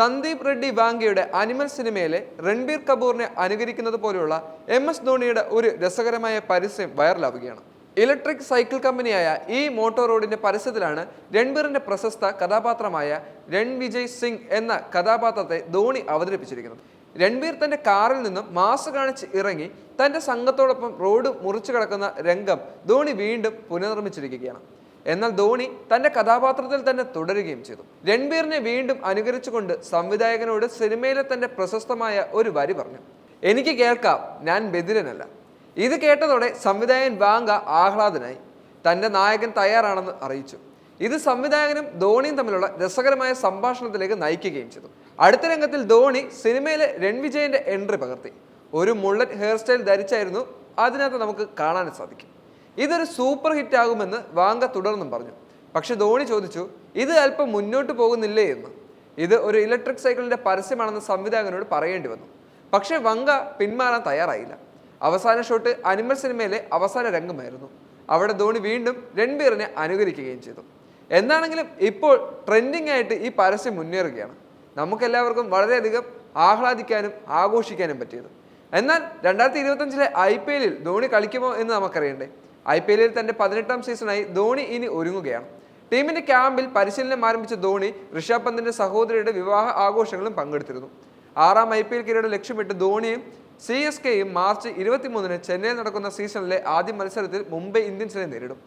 Sandeep Reddy വാങ്കയുടെ animal സിനിമയിലെ രൺബീർ കപൂറിനെ അനുകരിക്കുന്നത് പോലെയുള്ള M S ധോണിയുടെ ഒരു രസകരമായ പരസ്യം വൈറലാവുകയാണ്. ഇലക്ട്രിക് സൈക്കിൾ കമ്പനിയായ ഈ മോട്ടോർ റോഡിന്റെ പരസ്യത്തിലാണ് രൺബീറിന്റെ പ്രശസ്ത കഥാപാത്രമായ രൺവിജയ് സിംഗ് എന്ന കഥാപാത്രത്തെ ധോണി അവതരിപ്പിച്ചിരിക്കുന്നത്. രൺബീർ തന്റെ കാറിൽ നിന്നും മാസ് കാണിച്ച് ഇറങ്ങി തന്റെ സംഘത്തോടൊപ്പം റോഡ് മുറിച്ചു കിടക്കുന്ന രംഗം ധോണി വീണ്ടും പുനർനിർമ്മിച്ചിരിക്കുകയാണ്. എന്നാൽ ധോണി തന്റെ കഥാപാത്രത്തിൽ തന്നെ തുടരുകയും ചെയ്തു. രൺബീറിനെ വീണ്ടും അനുകരിച്ചുകൊണ്ട് സംവിധായകനോട് സിനിമയിലെ തന്റെ പ്രശസ്തമായ ഒരു വരി പറഞ്ഞു. എനിക്ക് കേൾക്കാം ഞാൻ ബദിരനല്ല ഇത് കേട്ടതോടെ സംവിധായകൻ വാങ്ക ആഹ്ലാദനായി. തന്റെ നായകൻ തയ്യാറാണെന്ന് അറിയിച്ചു. ഇത് സംവിധായകനും ധോണിയും തമ്മിലുള്ള രസകരമായ സംഭാഷണത്തിലേക്ക് നയിക്കുകയും ചെയ്തു. അടുത്ത രംഗത്തിൽ ധോണി സിനിമയിലെ രൺവിജയന്റെ എൻട്രി പകർത്തി. ഒരു മുള്ളറ്റ് ഹെയർ സ്റ്റൈൽ ധരിച്ചായിരുന്നു അതിനകത്ത് നമുക്ക് കാണാൻ സാധിക്കും. ഇതൊരു സൂപ്പർ ഹിറ്റ് ആകുമെന്ന് വാങ്ക തുടർന്നും പറഞ്ഞു. പക്ഷെ ധോണി ചോദിച്ചു ഇത് അല്പം മുന്നോട്ട് പോകുന്നില്ലേ എന്ന്. ഇത് ഒരു ഇലക്ട്രിക് സൈക്കിളിന്റെ പരസ്യമാണെന്ന് സംവിധായകനോട് പറയേണ്ടി വന്നു. പക്ഷെ വങ്ക പിന്മാറാൻ തയ്യാറായില്ല. അവസാന ഷോട്ട് അനിമൽ സിനിമയിലെ അവസാന രംഗമായിരുന്നു. അവിടെ ധോണി വീണ്ടും രൺബീറിനെ അനുകരിക്കുകയും ചെയ്തു. എന്താണെങ്കിലും ഇപ്പോൾ ട്രെൻഡിങ് ആയിട്ട് ഈ പരസ്യം മുന്നേറുകയാണ്. നമുക്കെല്ലാവർക്കും വളരെയധികം ആഹ്ലാദിക്കാനും ആഘോഷിക്കാനും പറ്റിയത്. എന്നാൽ രണ്ടായിരത്തി ഇരുപത്തഞ്ചിലെ ഐ പി എല്ലിൽ ധോണി കളിക്കുമോ എന്ന് നമുക്കറിയണ്ടേ? ഐ പി എല്ലിൽ തന്റെ പതിനെട്ടാം സീസണായി ധോണി ഇനി ഒരുങ്ങുകയാണ്. ടീമിന്റെ ക്യാമ്പിൽ പരിശീലനം ആരംഭിച്ച ധോണി ഋഷഭ് പന്തിന്റെ സഹോദരിയുടെ വിവാഹ ആഘോഷങ്ങളും പങ്കെടുത്തിരുന്നു. ആറാം ഐ പി എൽ കിരീടം ലക്ഷ്യമിട്ട് ധോണിയും സി എസ് കെയും മാർച്ച് ഇരുപത്തിമൂന്നിന് ചെന്നൈയിൽ നടക്കുന്ന സീസണിലെ ആദ്യ മത്സരത്തിൽ മുംബൈ ഇന്ത്യൻസിനെ നേരിടും.